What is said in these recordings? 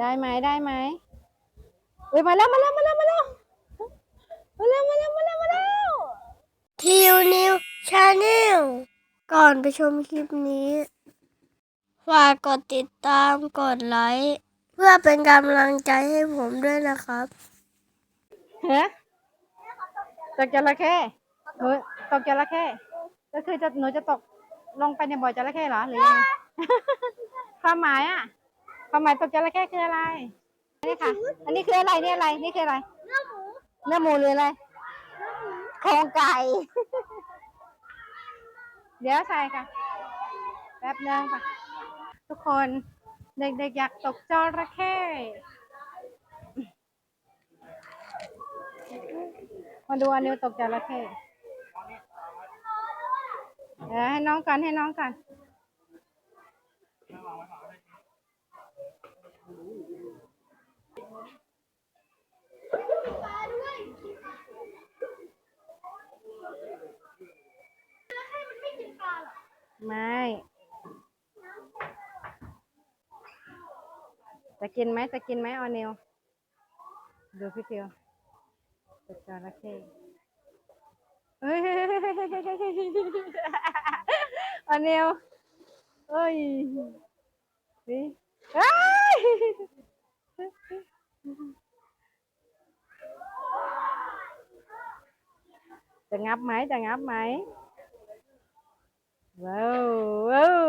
ได้ไหมได้ไหมอุ้ยมาแล้วมาแล้วมาแล้วมาแล้วมาแล้วมาแล้วมาแล้วมาแล้วทิวนิวชาแนลก่อนไปชมคลิปนี้ฝากกดติดตามกดไลค์เพื่อเป็นกำลังใจให้ผมด้วยนะครับฮะตกจระเข้หนูตกจระเข้ก็คือจะหนูจะตกลงไปในบ่อจระเข้เหรอหรือยังไงความหมายอะ ความหมายตกจระเข้คืออะไรนี่ค่ะ อันนี้คืออะไรนี่อะไร นี่คืออะไรเนื้อหมูหรืออะไรโครงไก่ เดี๋ยวใส่ค่ะ แป๊บนึงค่ะ ทุกคนเด็กๆอยากตกจระเข้มาดูอันนี้ตกจระเข้เดี๋ยวให้น้องกันให้น้องกัน ไม่จะกินไหมจะกินไหมออนิวดูพี่เทียวตกจระเข้เฮ้ยออนิวเอ้ยนี่เอ้ย จะงับไหมจะงับไหมว้าวว้าว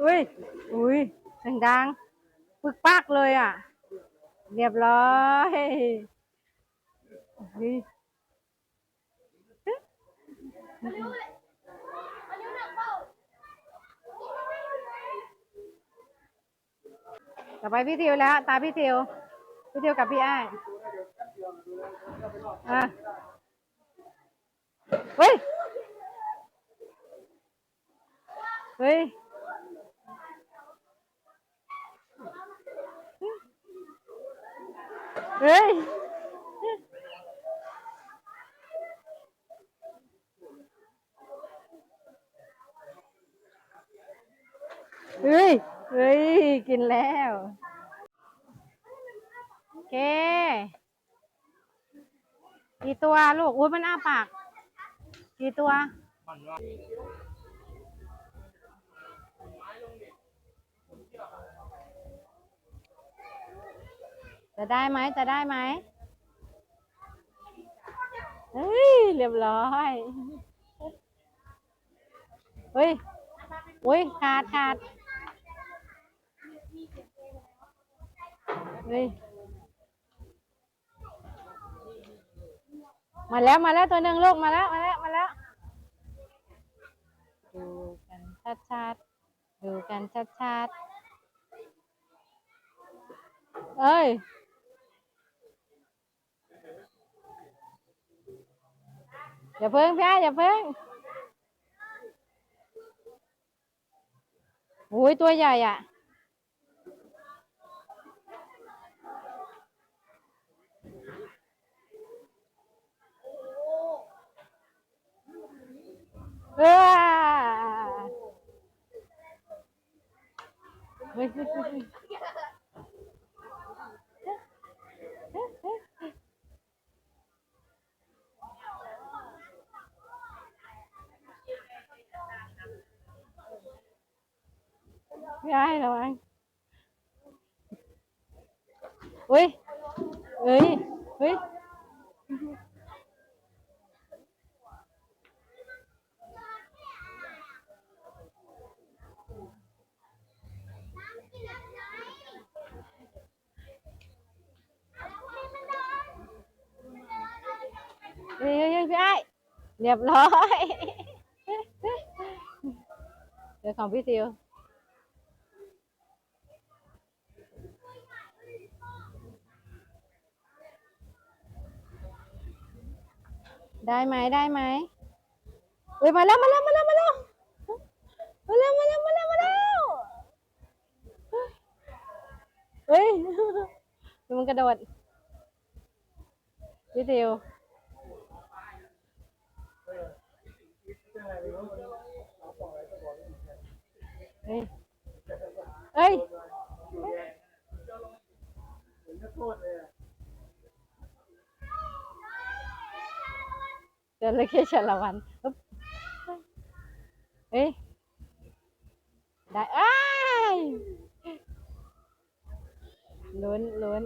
อุ้ยอุ้ยดังๆปึกปักเลยอะ เรียบร้อยอุ๊ย ต่อไปพี่ทิวแล้ว ตาพี่ทิว พี่ทิวกับพี่อ้ายอะเฮ้ย เฮ้ยเฮ้ย เฮ้ย เฮ้ย กินแล้วโอเคกี่ตัวลูก อุ้ยมันอ้าปาก กี่ตัว จะได้ไหม จะได้ไหม เฮ้ย เรียบร้อย เฮ้ย อุ้ยขาดขาด ฮ้ย มาแล้วมาแล้วตัวหนึ่งลูกมาแล้วมาแล้วมาแล้ว ดูกันชัดๆ ดูกันชัดๆ เอ้ยอย่าเพิ่งพี่อยอย่าเพิ่งโอ้ยตัวใหญ่อะ ai đâu anh? Ui ui ui. เฮ้ยเฮ้ยพี่ไอ้เรียบร้อยเดี๋ยวของพี่ซิวได้ไหมได้ไหมเฮ้ยมาแล้วมาแล้วมาแล้วมาแล้วมาแล้วมาแล้วมาแล้วมาแล้วเฮ้ยดูมันกระโดดพี่ซิว เฮ้ยเอ้ยจระเข้ชาละวันเฮ้ย ได้อ้ายลุ้นลุ้น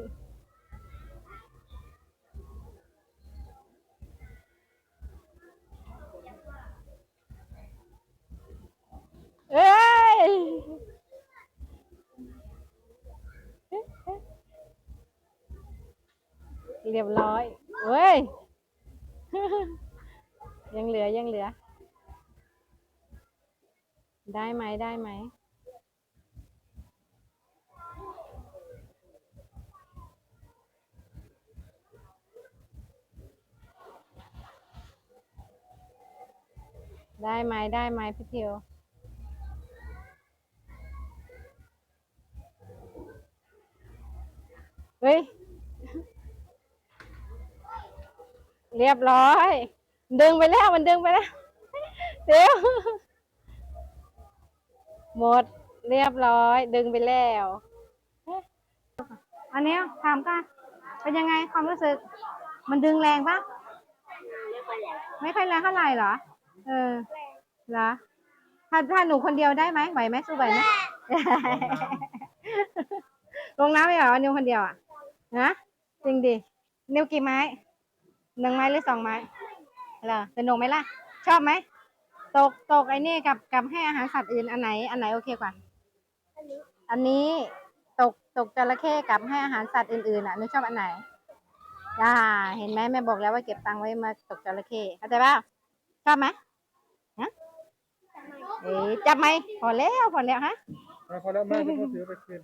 เอ้ย เรียบร้อยเว้ย ยังเหลือยังเหลือ ได้ไหมได้ไหม ได้ไหมได้ไหมพี่เทิวเฮ้ย เรียบร้อย ดึงไปแล้วมันดึงไปแล้วเดี๋ยวหมดเรียบร้อย ดึงไปแล้ว อันเนี้ยถามกันเป็นยังไงความรู้สึก มันดึงแรงปะไม่ค่อยแรงเท่าไหร่เหรอ เออเหรอถ้าถ้าหนูคนเดียวได้ไหมไหวไหมสู้ไหวไหมลงน้ำไม่เหรอนิวคนเดียวอะนะจริงดินิวกี่ไม้ หนึ่งไม้หรือสองไม้เหรอสนุกไหมล่ะ ชอบไหม ตกตกไอ้นี่กับกับให้อาหารสัตว์อื่นอันไหน อันไหนโอเคกว่า อันนี้ตกตกจระเข้กับให้อาหารสัตว์อื่นๆอะหนูชอบอันไหนอ่าเห็นไหมแม่บอกแล้วว่าเก็บตังค์ไว้มาตกจระเข้เข้าใจป่ะชอบไหมฮะเอ๊ะจับไหมพอแล้วพอแล้วฮะ พอแล้วแม่ก็ถือไปคืน